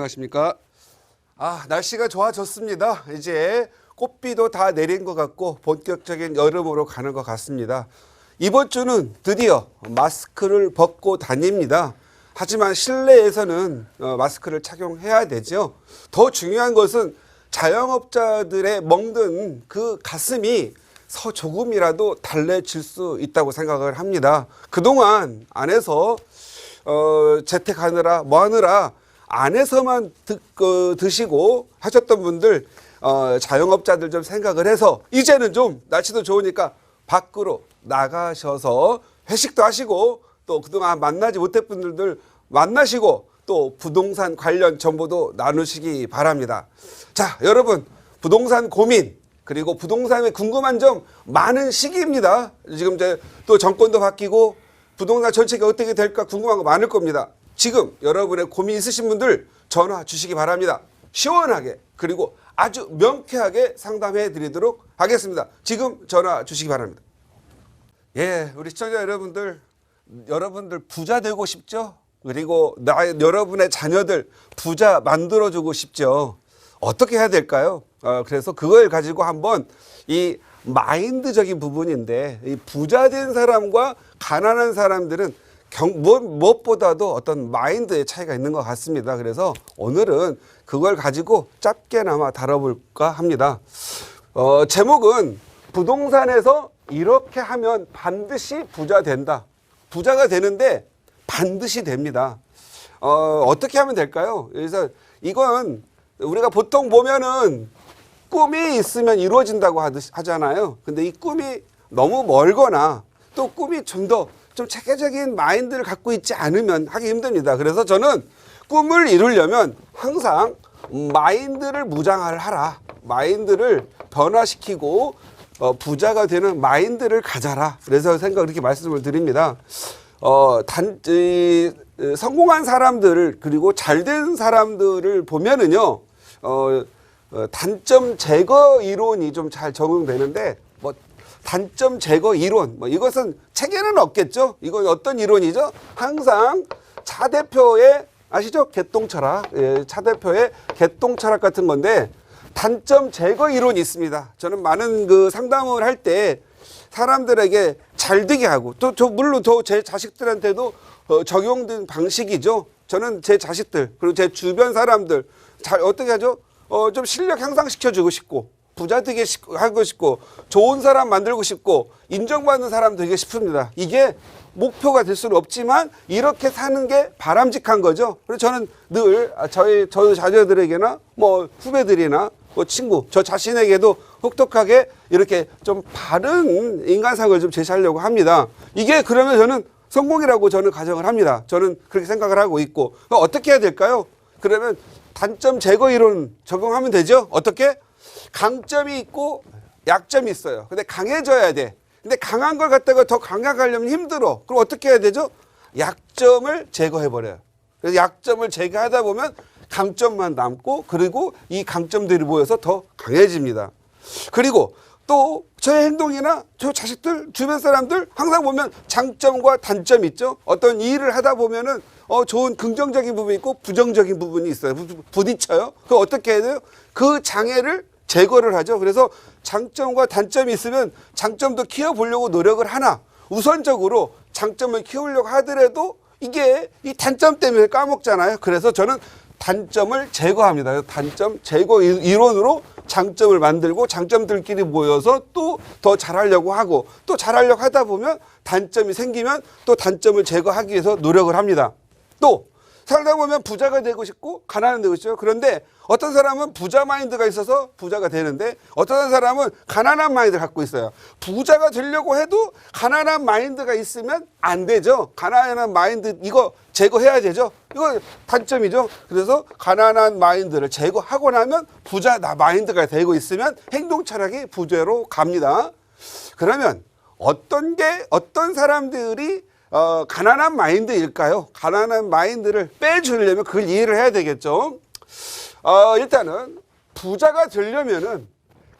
안녕하십니까. 아, 날씨가 좋아졌습니다. 이제 꽃비도 다 내린 것 같고 본격적인 여름으로 가는 것 같습니다. 이번 주는 드디어 마스크를 벗고 다닙니다. 하지만 실내에서는 어, 마스크를 착용해야 되죠. 더 중요한 것은 자영업자들의 먹는 그 가슴이 서 조금이라도 달래질 수 있다고 생각을 합니다. 그동안 안에서 어, 재택하느라 뭐 하느라 안에서만 드, 그, 드시고 하셨던 분들 어, 자영업자들 좀 생각을 해서 이제는 좀 날씨도 좋으니까 밖으로 나가셔서 회식도 하시고 또 그동안 만나지 못했 분들 만나시고 또 부동산 관련 정보도 나누시기 바랍니다. 자, 여러분 부동산 고민 그리고 부동산에 궁금한 점 많은 시기입니다. 지금 이제 또 정권도 바뀌고 부동산 정책이 어떻게 될까 궁금한 거 많을 겁니다. 지금 여러분의 고민 있으신 분들 전화 주시기 바랍니다. 시원하게 그리고 아주 명쾌하게 상담해 드리도록 하겠습니다. 지금 전화 주시기 바랍니다. 예, 우리 시청자 여러분들, 여러분들 부자 되고 싶죠? 그리고 나, 여러분의 자녀들 부자 만들어주고 싶죠? 어떻게 해야 될까요? 어, 그래서 그걸 가지고 한번 이 마인드적인 부분인데, 이 부자 된 사람과 가난한 사람들은 경, 무엇, 무엇보다도 어떤 마인드의 차이가 있는 것 같습니다. 그래서 오늘은 그걸 가지고 짧게나마 다뤄볼까 합니다. 어, 제목은 부동산에서 이렇게 하면 반드시 부자 된다. 부자가 되는데 반드시 됩니다. 어, 어떻게 하면 될까요? 그래서 이건 우리가 보통 보면은 꿈이 있으면 이루어진다고 하잖아요. 근데 이 꿈이 너무 멀거나 또 꿈이 좀더 좀 체계적인 마인드를 갖고 있지 않으면 하기 힘듭니다. 그래서 저는 꿈을 이루려면 항상 마인드를 무장을 하라. 마인드를 변화시키고 어, 부자가 되는 마인드를 가져라. 그래서 생각 이렇게 말씀을 드립니다. 어, 단, 이, 어, 성공한 사람들을 그리고 잘된 사람들을 보면은요, 어, 어, 단점 제거 이론이 좀 잘 적용되는데, 뭐, 단점 제거 이론, 뭐, 이것은 책에는 없겠죠? 이건 어떤 이론이죠? 항상 차 대표의, 아시죠? 개똥 철학. 예, 차 대표의 개똥 철학 같은 건데, 단점 제거 이론이 있습니다. 저는 많은 그 상담을 할 때 사람들에게 잘 되게 하고 또 저 물론 저 제 자식들한테도 어, 적용된 방식이죠. 저는 제 자식들 그리고 제 주변 사람들 잘 어떻게 하죠? 어, 좀 실력 향상시켜 주고 싶고 부자 되게 시- 하고 싶고 좋은 사람 만들고 싶고 인정받는 사람 되게 싶습니다. 이게 목표가 될 수는 없지만 이렇게 사는 게 바람직한 거죠. 그래서 저는 늘 아, 저희 저희 자녀들에게나 뭐 후배들이나 뭐 친구 저 자신에게도 혹독하게 이렇게 좀 바른 인간상을 좀 제시하려고 합니다. 이게 그러면 저는 성공이라고 저는 가정을 합니다. 저는 그렇게 생각을 하고 있고 어떻게 해야 될까요? 그러면 단점 제거 이론 적용하면 되죠. 어떻게? 강점이 있고 약점이 있어요. 근데 강해져야 돼. 근데 강한 걸 갖다가 더 강하려면 힘들어. 그럼 어떻게 해야 되죠? 약점을 제거해 버려요. 그래서 약점을 제거하다 보면 강점만 남고 그리고 이 강점들이 모여서 더 강해집니다. 그리고 또 저의 행동이나 저 자식들 주변 사람들 항상 보면 장점과 단점이 있죠. 어떤 일을 하다 보면은 어 좋은 긍정적인 부분이 있고 부정적인 부분이 있어요. 부- 부딪혀요. 그 어떻게 해야 돼요? 그 장애를 제거를 하죠. 그래서 장점과 단점이 있으면 장점도 키워보려고 노력을 하나 우선적으로 장점을 키우려고 하더라도 이게 이 단점 때문에 까먹잖아요. 그래서 저는 단점을 제거합니다. 단점 제거 이- 이론으로 장점을 만들고 장점들끼리 모여서 또 더 잘하려고 하고 또 잘하려고 하다 보면 단점이 생기면 또 단점을 제거하기 위해서 노력을 합니다. 또 살다 보면 부자가 되고 싶고 가난한 되고 싶죠. 그런데 어떤 사람은 부자 마인드가 있어서 부자가 되는데 어떤 사람은 가난한 마인드를 갖고 있어요. 부자가 되려고 해도 가난한 마인드가 있으면 안 되죠. 가난한 마인드 이거 제거해야 되죠. 이거 단점이죠. 그래서 가난한 마인드를 제거하고 나면 부자 나 마인드가 되고 있으면 행동 철학이 부자로 갑니다. 그러면 어떤 게 어떤 사람들이 어, 가난한 마인드일까요? 가난한 마인드를 빼주려면 그걸 이해를 해야 되겠죠. 어, 일단은 부자가 되려면은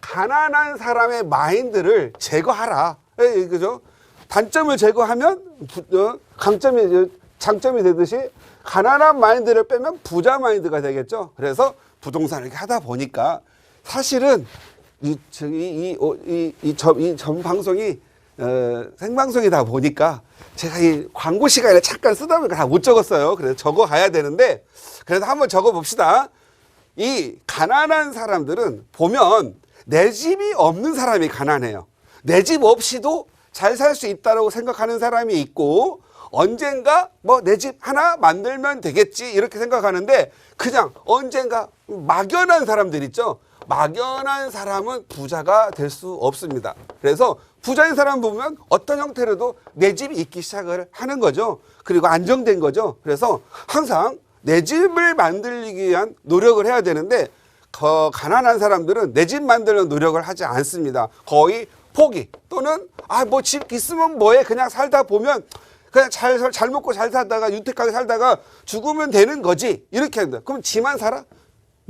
가난한 사람의 마인드를 제거하라. 예, 그죠? 단점을 제거하면 부- 어, 강점이 장점이 되듯이 가난한 마인드를 빼면 부자 마인드가 되겠죠. 그래서 부동산을 이렇게 하다 보니까 사실은 이 저기 이이 이 전 방송이 어, 생방송이다 보니까 제가 이 광고 시간에 잠깐 쓰다 보니까 다 못 적었어요. 그래서 적어 가야 되는데 그래도 한번 적어 봅시다. 이 가난한 사람들은 보면 내 집이 없는 사람이 가난해요. 내 집 없이도 잘 살 수 있다고 생각하는 사람이 있고 언젠가 뭐 내 집 하나 만들면 되겠지 이렇게 생각하는데 그냥 언젠가 막연한 사람들 있죠. 막연한 사람은 부자가 될 수 없습니다. 그래서 부자인 사람 보면 어떤 형태로도 내 집이 있기 시작을 하는 거죠. 그리고 안정된 거죠. 그래서 항상 내 집을 만들기 위한 노력을 해야 되는데 거 가난한 사람들은 내 집 만드는 노력을 하지 않습니다. 거의 포기 또는 아 뭐 집 있으면 뭐해 그냥 살다 보면 그냥 잘, 살- 잘 먹고 잘 살다가 유택하게 살다가 죽으면 되는 거지 이렇게 한다. 그럼 지만 살아?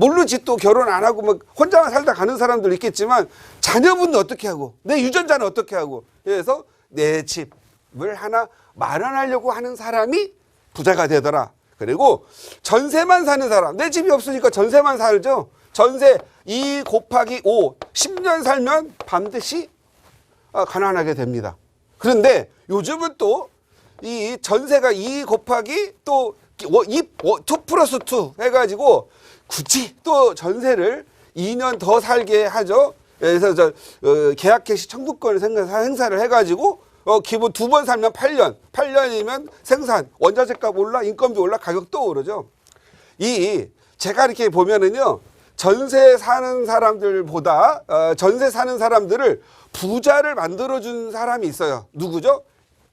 모르지 또 결혼 안 하고 막 혼자만 살다 가는 사람들 있겠지만 자녀분은 어떻게 하고 내 유전자는 어떻게 하고 그래서 내 집을 하나 마련하려고 하는 사람이 부자가 되더라. 그리고 전세만 사는 사람 내 집이 없으니까 전세만 살죠. 전세 2 곱하기 5 10년 살면 반드시 아, 가난하게 됩니다. 그런데 요즘은 또 이 전세가 2 곱하기 또 2, 2 플러스 2 해가지고 굳이 또 전세를 2년 더 살게 하죠. 그래서 저 어, 계약 개시 청구권을 생사- 행사를 해가지고 어, 기본 두 번 살면 8년, 8년이면 생산, 원자재값 올라, 인건비 올라, 가격도 오르죠. 이 제가 이렇게 보면은요 전세 사는 사람들보다 어, 전세 사는 사람들을 부자를 만들어준 사람이 있어요. 누구죠?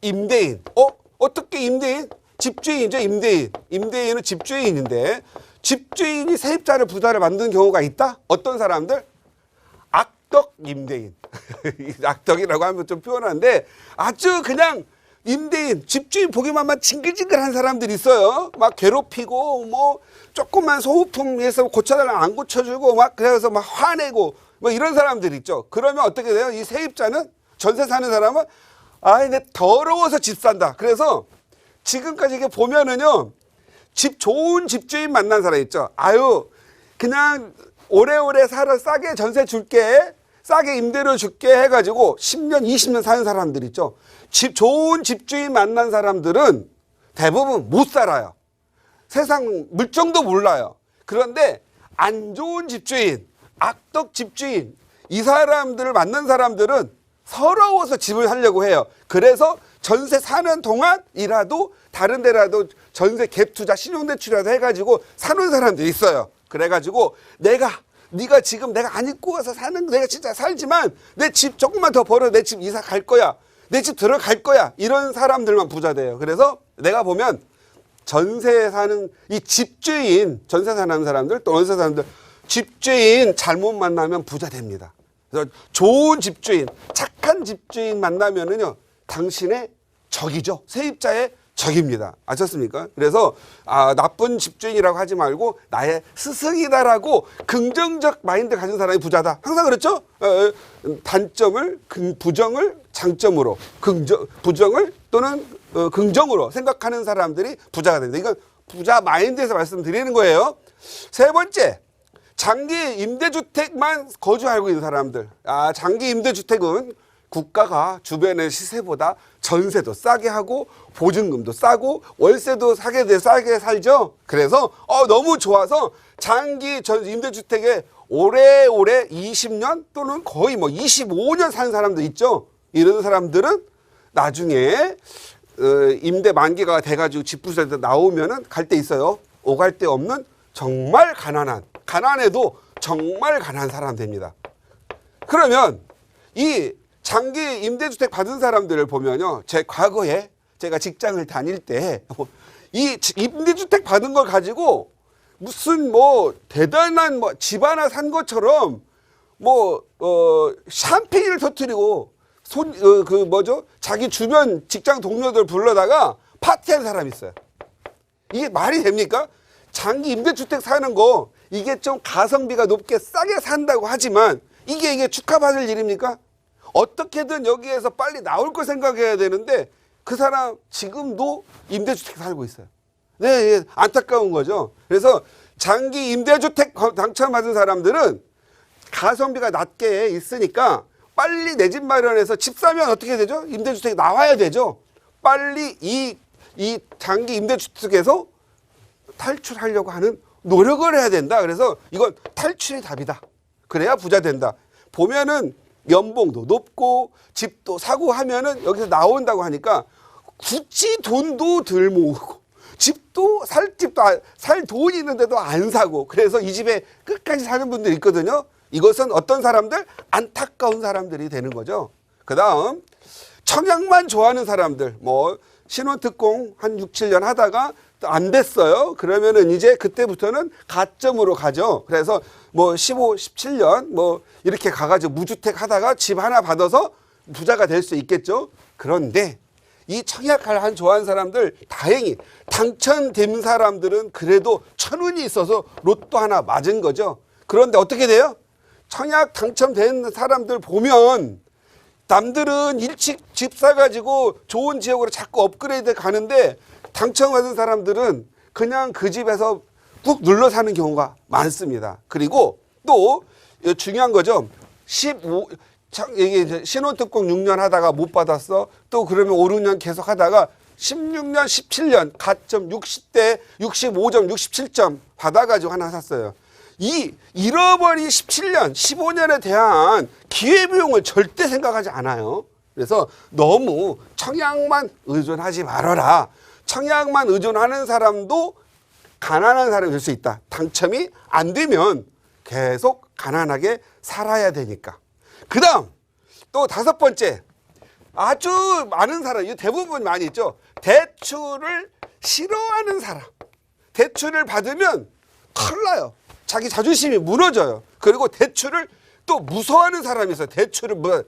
임대인. 어 어떻게 임대인? 집주인이죠 임대인. 임대인은 집주인인데 집주인이 세입자를 부자를 만드는 경우가 있다. 어떤 사람들? 악덕 임대인. 이 악덕이라고 하면 좀 표현한데 아주 그냥 임대인, 집주인 보기만만 징글징글한 사람들이 있어요. 막 괴롭히고 뭐 조금만 소모품해서 고쳐달라면 안 고쳐주고 막 그래서 막 화내고 뭐 이런 사람들 있죠. 그러면 어떻게 돼요? 이 세입자는 전세 사는 사람은 아이 내 더러워서 집 산다. 그래서 지금까지 이게 보면은요 집 좋은 집주인 만난 사람 있죠. 아유 그냥 오래오래 살아 싸게 전세 줄게 싸게 임대료 줄게 해가지고 10년 20년 사는 사람들 있죠. 집 좋은 집주인 만난 사람들은 대부분 못 살아요. 세상 물정도 몰라요. 그런데 안 좋은 집주인, 악덕 집주인, 이 사람들을 만난 사람들은 서러워서 집을 사려고 해요. 그래서 전세 사는 동안이라도 다른 데라도 전세 갭 투자 신용대출이라도 해가지고 사는 사람들이 있어요. 그래가지고 내가 네가 지금 내가 안 입고 와서 사는 내가 진짜 살지만 내 집 조금만 더 벌어 내 집 이사 갈 거야. 내 집 들어갈 거야. 이런 사람들만 부자 돼요. 그래서 내가 보면 전세 사는 이 집주인 전세 사는 사람들 또 사는 사람들 집주인 잘못 만나면 부자 됩니다. 그래서 좋은 집주인 착한 집주인 만나면은요 당신의 적이죠 세입자의 적입니다 아셨습니까? 그래서 아, 나쁜 집주인이라고 하지 말고 나의 스승이다라고 긍정적 마인드 가진 사람이 부자다 항상 그렇죠? 어, 어, 단점을 긍- 부정을 장점으로 긍정 부정을 또는 어, 긍정으로 생각하는 사람들이 부자가 됩니다. 이건 부자 마인드에서 말씀드리는 거예요. 세 번째, 장기 임대주택만 거주하고 있는 사람들. 아, 장기 임대주택은 국가가 주변의 시세보다 전세도 싸게 하고 보증금도 싸고 월세도 사게 돼 싸게 살죠. 그래서 어 너무 좋아서 장기 전 임대주택에 오래오래 20년 또는 거의 뭐 25년 사는 사람들 있죠. 이런 사람들은 나중에 어, 임대 만기가 돼가지고 집부실에서 나오면은 갈 데 있어요. 오갈 데 없는 정말 가난한 가난해도 정말 가난한 사람 됩니다. 그러면 이 장기 임대주택 받은 사람들을 보면요. 제 과거에 제가 직장을 다닐 때 이 임대주택 받은 걸 가지고 무슨 뭐 대단한 뭐 집 하나 산 것처럼 뭐, 어, 샴페인을 터뜨리고 손, 어, 그 뭐죠? 자기 주변 직장 동료들 불러다가 파티한 사람이 있어요. 이게 말이 됩니까? 장기 임대주택 사는 거 이게 좀 가성비가 높게 싸게 산다고 하지만 이게 이게 축하받을 일입니까? 어떻게든 여기에서 빨리 나올 걸 생각해야 되는데 그 사람 지금도 임대주택 살고 있어요. 네, 예, 안타까운 거죠. 그래서 장기 임대주택 거- 당첨받은 사람들은 가성비가 낮게 있으니까 빨리 내 집 마련해서 집 사면 어떻게 되죠? 임대주택이 나와야 되죠. 빨리 이, 이 장기 임대주택에서 탈출하려고 하는 노력을 해야 된다. 그래서 이건 탈출이 답이다. 그래야 부자 된다. 보면은 연봉도 높고 집도 사고 하면은 여기서 나온다고 하니까 굳이 돈도 덜 모으고 집도 살 집도 안- 살 돈이 있는데도 안 사고 그래서 이 집에 끝까지 사는 분들이 있거든요. 이것은 어떤 사람들 안타까운 사람들이 되는 거죠. 그 다음 청약만 좋아하는 사람들 뭐 신혼 특공 한 6, 7년 하다가 또 안 됐어요. 그러면은 이제 그때부터는 가점으로 가죠. 그래서 뭐 15, 17년 뭐 이렇게 가가지고 무주택 하다가 집 하나 받아서 부자가 될 수 있겠죠. 그런데 이 청약할 한 좋아하는 사람들 다행히 당첨된 사람들은 그래도 천 운이 있어서 로또 하나 맞은 거죠. 그런데 어떻게 돼요? 청약 당첨된 사람들 보면 남들은 일찍 집 사가지고 좋은 지역으로 자꾸 업그레이드 가는데 당첨받은 사람들은 그냥 그 집에서 꾹 눌러 사는 경우가 많습니다. 그리고 또 중요한 거죠. 15, 참, 이게 신혼특공 6년 하다가 못 받았어. 또 그러면 5, 6년 계속 하다가 16년, 17년 가점 60대 65점, 67점 받아가지고 하나 샀어요. 이 잃어버린 17년, 15년에 대한 기회비용을 절대 생각하지 않아요. 그래서 너무 청약만 의존하지 말아라. 청약만 의존하는 사람도 가난한 사람이 될 수 있다. 당첨이 안 되면 계속 가난하게 살아야 되니까. 그 다음, 또 다섯 번째. 아주 많은 사람, 이 대부분 많이 있죠. 대출을 싫어하는 사람. 대출을 받으면 큰일 나요. 자기 자존심이 무너져요. 그리고 대출을 또 무서워하는 사람이 있어요. 대출을 뭐.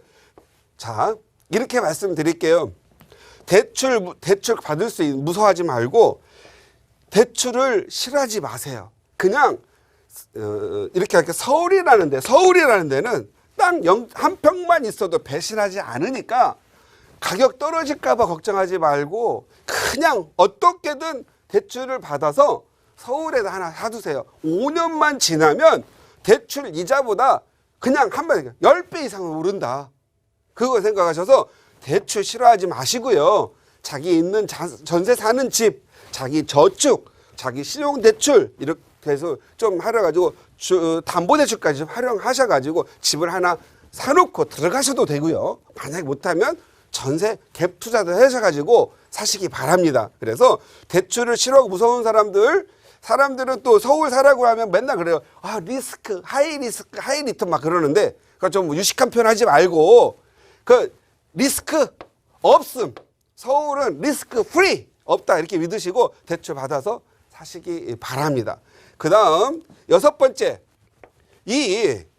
자, 이렇게 말씀드릴게요. 대출, 대출 받을 수 있는, 무서워하지 말고 대출을 싫어하지 마세요. 그냥 어, 이렇게 할게 서울이라는 데 서울이라는 데는 땅 한 평만 있어도 배신하지 않으니까 가격 떨어질까 봐 걱정하지 말고 그냥 어떻게든 대출을 받아서 서울에다 하나 사두세요. 5년만 지나면 대출 이자보다 그냥 한 번에 10배 이상은 오른다. 그거 생각하셔서 대출 싫어하지 마시고요. 자기 있는 자- 전세 사는 집, 자기 저축, 자기 신용 대출 이렇게 해서 좀 하려 가지고 담보 대출까지 활용하셔 가지고 집을 하나 사놓고 들어가셔도 되고요. 만약에 못하면 전세 갭 투자도 하셔 가지고 사시기 바랍니다. 그래서 대출을 싫어하고 무서운 사람들 사람들은 또 서울 사라고 하면 맨날 그래요. 아 리스크, 하이 리스크, 하이 리턴 막 그러는데 그좀 유식한 표현 하지 말고 그 리스크 없음. 서울은 리스크 프리 없다 이렇게 믿으시고 대출 받아서 사시기 바랍니다. 그 다음 여섯 번째 이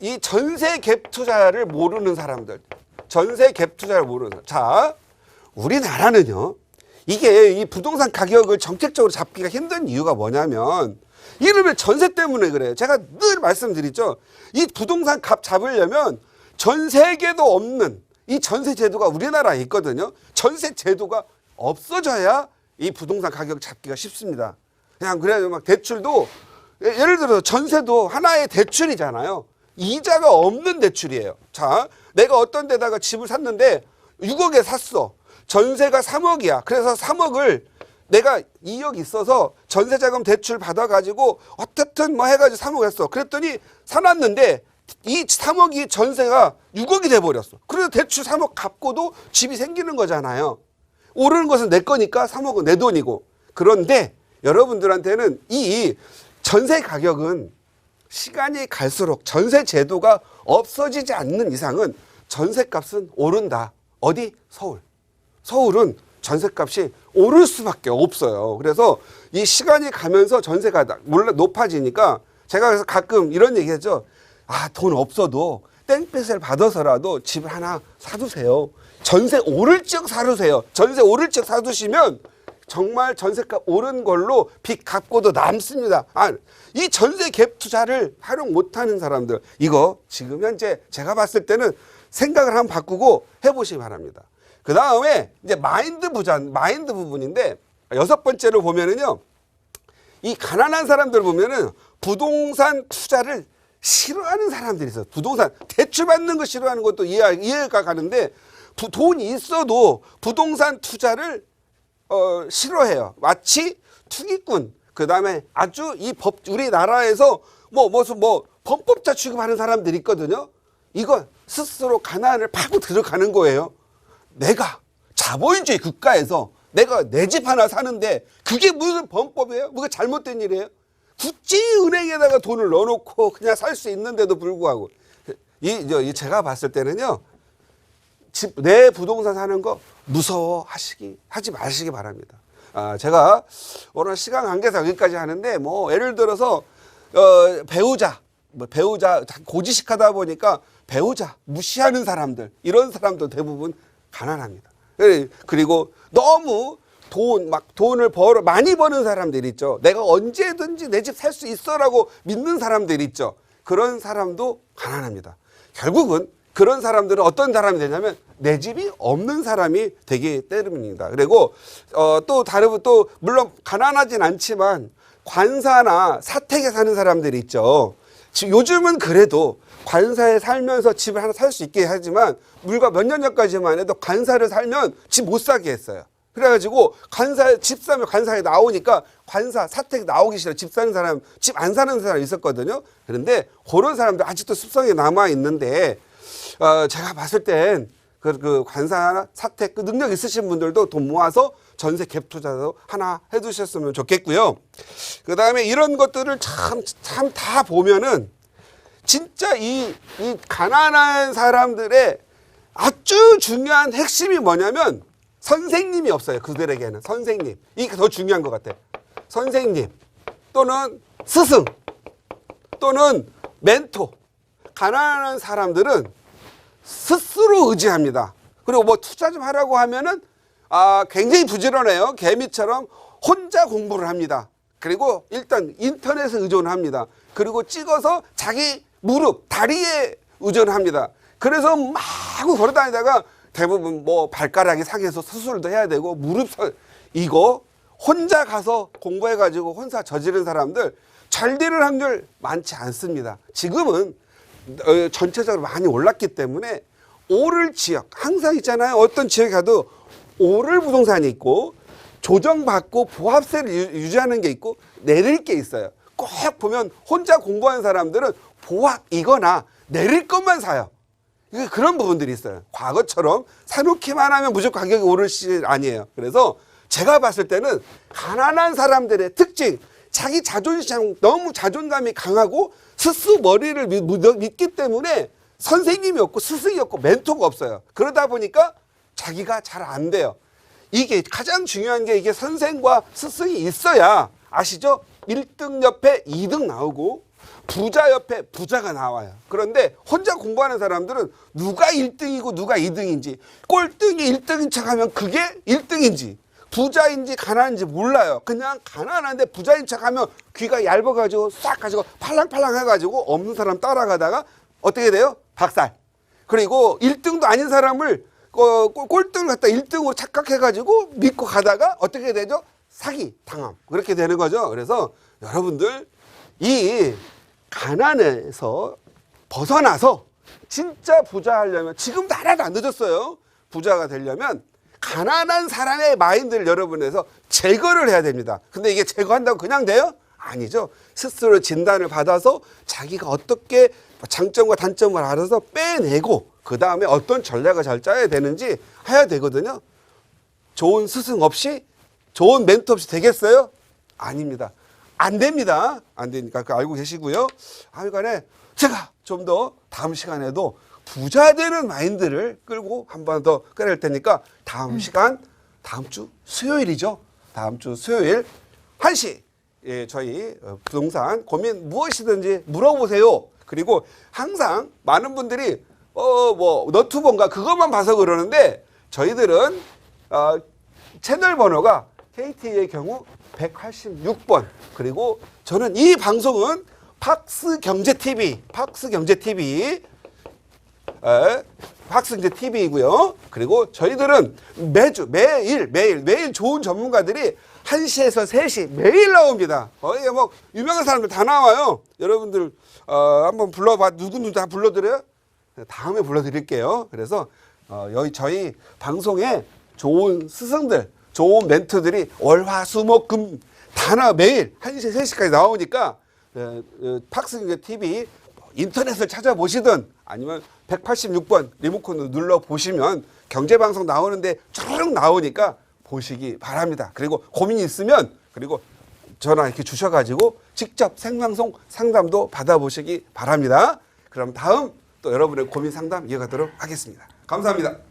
이 전세 갭 투자를 모르는 사람들, 전세 갭 투자를 모르는. 자, 우리나라는요. 이게 이 부동산 가격을 정책적으로 잡기가 힘든 이유가 뭐냐면 이름을 전세 때문에 그래요. 제가 늘 말씀드리죠. 이 부동산 값 잡으려면 전 세계도 없는 이 전세 제도가 우리나라에 있거든요. 전세 제도가 없어져야 이 부동산 가격 잡기가 쉽습니다. 그냥 그래요. 막 대출도 예- 예를 들어 전세도 하나의 대출이잖아요. 이자가 없는 대출이에요. 자, 내가 어떤 데다가 집을 샀는데 6억에 샀어. 전세가 3억이야. 그래서 3억을 내가 2억 있어서 전세자금 대출 받아가지고 어떻든 뭐 해가지고 3억 했어. 그랬더니 사놨는데 이 3억이 전세가 6억이 돼버렸어. 그래서 대출 3억 갚고도 집이 생기는 거잖아요. 오르는 것은 내 거니까 3억은 내 돈이고. 그런데 여러분들한테는 이 전세 가격은 시간이 갈수록 전세 제도가 없어지지 않는 이상은 전세 값은 오른다. 어디? 서울. 서울은 전세값이 오를 수밖에 없어요. 그래서 이 시간이 가면서 전세가 높아지니까 제가 그래서 가끔 이런 얘기하죠. 아, 돈 없어도 땡볕을 받아서라도 집을 하나 사두세요. 전세 오를 적 사두세요. 전세 오를 적 사두시면 정말 전세값 오른 걸로 빚 갚고도 남습니다. 아, 이 전세 갭 투자를 활용 못하는 사람들 이거 지금 현재 제가 봤을 때는 생각을 한번 바꾸고 해보시기 바랍니다. 그그 다음에 이제 마인드 부자, 마인드 부분인데 여섯 번째로 보면은요. 이 가난한 사람들 보면은 부동산 투자를 싫어하는 사람들이 있어요. 부동산 대출 받는 거 싫어하는 것도 이해, 이해가 가는데 부- 돈이 있어도 부동산 투자를 어, 싫어해요. 마치 투기꾼. 그 다음에 아주 이 법, 우리나라에서 뭐, 무슨 뭐, 범법자 취급하는 사람들이 있거든요. 이건 스스로 가난을 파고 들어가는 거예요. 내가 자본주의 국가에서 내가 내 집 하나 사는데 그게 무슨 범법이에요? 뭐가 잘못된 일이에요? 굳이 은행에다가 돈을 넣어놓고 그냥 살 수 있는데도 불구하고 이, 저, 이 제가 봤을 때는요. 집, 내 부동산 사는 거 무서워 하시기 하지 마시기 바랍니다. 아, 제가 오늘 시간 관계상 여기까지 하는데 뭐 예를 들어서 어, 배우자 뭐 배우자 고지식하다 보니까 배우자 무시하는 사람들 이런 사람도 대부분 가난합니다. 예, 그리고 너무 돈 막 돈을 벌어 많이 버는 사람들 있죠. 내가 언제든지 내 집 살 수 있어 라고 믿는 사람들 있죠. 그런 사람도 가난합니다. 결국은 그런 사람들은 어떤 사람이 되냐면 내 집이 없는 사람이 되기 때문입니다. 그리고 어, 또 다른 또 물론 가난하진 않지만 관사나 사택에 사는 사람들이 있죠. 지금 요즘은 그래도 관사에 살면서 집을 하나 살 수 있게 하지만 불과 몇 년 전까지만 해도 관사를 살면 집 못 사게 했어요. 그래가지고 관사 집 사면 관사에 나오니까 관사 사택 나오기 싫어 집 사는 사람 집 안 사는 사람 있었거든요. 그런데 그런 사람들 아직도 습성이 남아 있는데 어, 제가 봤을 땐 그, 그 관사나 사택 그 능력 있으신 분들도 돈 모아서 전세 갭 투자도 하나 해두셨으면 좋겠고요. 그 다음에 이런 것들을 참 참 다 보면은 진짜 이, 이 가난한 사람들의 아주 중요한 핵심이 뭐냐면 선생님이 없어요. 그들에게는 선생님. 이게 더 중요한 것 같아요. 선생님 또는 스승 또는 멘토. 가난한 사람들은 스스로 의지합니다. 그리고 뭐 투자 좀 하라고 하면은 아 굉장히 부지런해요. 개미처럼 혼자 공부를 합니다. 그리고 일단 인터넷에 의존합니다. 그리고 찍어서 자기 무릎, 다리에 의존합니다. 그래서 마구 걸어다니다가 대부분 뭐 발가락이 상해서 수술도 해야 되고 무릎 서 이거 혼자 가서 공부해 가지고 혼자 저지른 사람들 잘 되는 확률 많지 않습니다. 지금은 어, 전체적으로 많이 올랐기 때문에 오를 지역 항상 있잖아요. 어떤 지역에 가도 오를 부동산이 있고 조정받고 보합세를 유- 유지하는 게 있고 내릴 게 있어요. 꼭 보면 혼자 공부하는 사람들은 보합이거나 내릴 것만 사요. 그런 부분들이 있어요. 과거처럼 사놓기만 하면 무조건 가격이 오를 시 아니에요. 그래서 제가 봤을 때는 가난한 사람들의 특징, 자기 자존심, 너무 자존감이 강하고 스스 머리를 믿기 때문에 선생님이 없고 스승이 없고 멘토가 없어요. 그러다 보니까 자기가 잘 안 돼요. 이게 가장 중요한 게 이게 선생과 스승이 있어야 아시죠? 1등 옆에 2등 나오고 부자 옆에 부자가 나와요. 그런데 혼자 공부하는 사람들은 누가 1등이고 누가 2등인지 꼴등이 1등인 척하면 그게 1등인지 부자인지 가난한지 몰라요. 그냥 가난한데 부자인 척하면 귀가 얇아가지고 싹 가지고 팔랑팔랑 해가지고 없는 사람 따라가다가 어떻게 돼요? 박살. 그리고 1등도 아닌 사람을 어, 꼴- 꼴등을 갖다 1등으로 착각해가지고 믿고 가다가 어떻게 되죠? 사기 당함 그렇게 되는 거죠. 그래서 여러분들 이 가난에서 벗어나서 진짜 부자 하려면 지금도 하나도 안 늦었어요. 부자가 되려면 가난한 사람의 마인드를 여러분에서 제거를 해야 됩니다. 근데 이게 제거한다고 그냥 돼요? 아니죠. 스스로 진단을 받아서 자기가 어떻게 장점과 단점을 알아서 빼내고 그 다음에 어떤 전략을 잘 짜야 되는지 해야 되거든요. 좋은 스승 없이 좋은 멘토 없이 되겠어요? 아닙니다. 안 됩니다. 안 되니까 그 알고 계시고요. 하여간에 제가 좀 더 다음 시간에도 부자 되는 마인드를 끌고 한 번 더 끌어낼 테니까 다음 시간 다음 주 수요일이죠. 다음 주 수요일 1시 예, 저희 어, 부동산 고민 무엇이든지 물어보세요. 그리고 항상 많은 분들이 어 뭐 너튜브인가 그것만 봐서 그러는데 저희들은 어, 채널 번호가 KT의 경우 186번. 그리고 저는 이 방송은 팍스 경제 TV, 팍스 경제 TV 에, 학승제 TV이고요. 그리고 저희들은 매주 매일 매일 매일 좋은 전문가들이 1시에서 3시 매일 나옵니다. 거의 뭐 유명한 사람들 다 나와요. 여러분들 어, 한번 불러봐 누구누구 다 불러드려요? 다음에 불러드릴게요. 그래서 어, 여기 저희 방송에 좋은 스승들, 좋은 멘트들이 월화수목금 다나 매일 1시 3시까지 나오니까 어, 어, 팍스닝 TV 인터넷을 찾아보시든 아니면 186번 리모컨을 눌러 보시면 경제 방송 나오는데 쭉 나오니까 보시기 바랍니다. 그리고 고민이 있으면 그리고 전화 이렇게 주셔가지고 직접 생방송 상담도 받아보시기 바랍니다. 그럼 다음 또 여러분의 고민 상담 이어가도록 하겠습니다. 감사합니다.